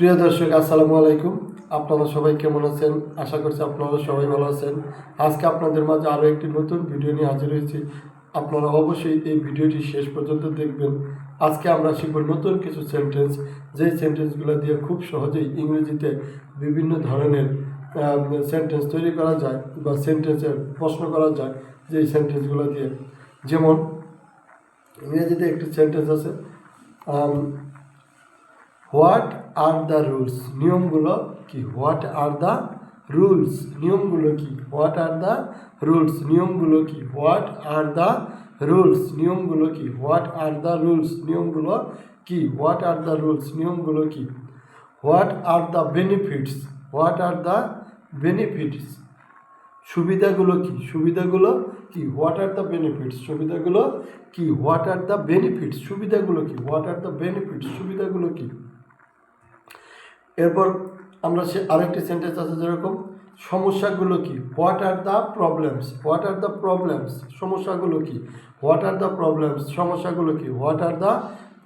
প্রিয় দর্শক, আসসালামু আলাইকুম। আপনারা সবাই কেমন আছেন? আশা করছি আপনারা সবাই ভালো আছেন। আজকে আপনাদের মাঝে আরও একটি নতুন ভিডিও নিয়ে হাজির হয়েছি। আপনারা অবশ্যই এই ভিডিওটি শেষ পর্যন্ত দেখবেন। আজকে আমরা শিখব নতুন কিছু সেন্টেন্স যেই সেন্টেন্সগুলো দিয়ে খুব সহজেই ইংরেজিতে বিভিন্ন ধরনের সেন্টেন্স তৈরি করা যায় বা সেন্টেন্সের প্রশ্ন করা যায় যেই সেন্টেন্সগুলো দিয়ে। যেমন ইংরেজিতে একটি সেন্টেন্স আছে হোয়াট আর দ্য রুলস নিয়মগুলো কি হোয়াট আর দ্য রুলস নিয়মগুলো কি হোয়াট আর দ্য রুলস নিয়মগুলো কি হোয়াট আর দ্য রুলস নিয়মগুলো কি হোয়াট আর দ্য রুলস নিয়মগুলো কি হোয়াট আর দ্য রুলস নিয়মগুলো কি what are the benefits what are the benefits সুবিধাগুলো কি সুবিধাগুলো কি হোয়াট আর দ্য বেনিফিটস সুবিধাগুলো কি হোয়াট আর দ্য বেনিফিটস সুবিধাগুলো কি হোয়াট আর দ্য বেনিফিটস সুবিধাগুলো কি এরপর আমরা সে আরেকটি সেন্টেন্স আছে যেরকম সমস্যাগুলো কি what are the problems what are the problems সমস্যাগুলো কি হোয়াট আর দ্য প্রবলেমস সমস্যাগুলো কি হোয়াট আর দ্য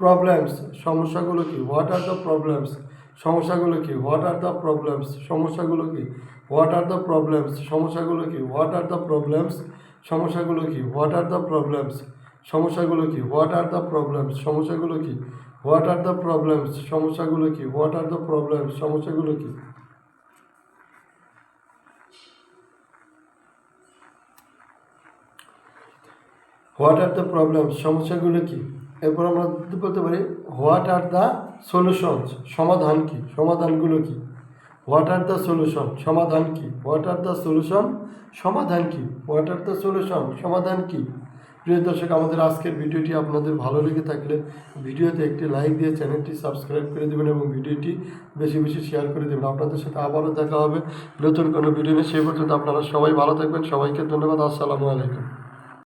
প্রবলেমস সমস্যাগুলো কি হোয়াট আর দ্য প্রবলেমস সমস্যাগুলো কি হোয়াট আর দ্য প্রবলেমস সমস্যাগুলো কি হোয়াট আর দ্য প্রবলেমস সমস্যাগুলো কি হোয়াট আর দ্য প্রবলেমস সমস্যাগুলো কি হোয়াট আর দ্য প্রবলেমস সমস্যাগুলো কি হোয়াট আর দ্য প্রবলেমস সমস্যাগুলো কি হোয়াট আর দ্য প্রবলেমস সমস্যাগুলো কি? হোয়াট আর দ্য প্রবলেমস সমস্যাগুলো কি? হোয়াট আর দ্য প্রবলেম সমস্যাগুলো কি? এরপর আমরা বলতে পারি হোয়াট আর দ্য সলিউশনস সমাধান কি? সমাধানগুলো কি? হোয়াট আর দ্য সলিউশন সমাধান কি? হোয়াট আর দ্য সলিউশন সমাধান কি? হোয়াট আর দ্য সলিউশন সমাধান কি? প্রিয় দর্শক, আমাদের আজকের ভিডিওটি আপনাদের ভালো লেগে থাকলে ভিডিওতে একটি লাইক দিয়ে চ্যানেলটি সাবস্ক্রাইব করে দেবেন এবং ভিডিওটি বেশি বেশি শেয়ার করে দেবেন। আপনাদের সাথে আবারও দেখা হবে নতুন কোনো ভিডিও নিয়ে। সেই পর্যন্ত আপনারা সবাই ভালো থাকবেন। সবাইকে ধন্যবাদ। আসসালামু আলাইকুম।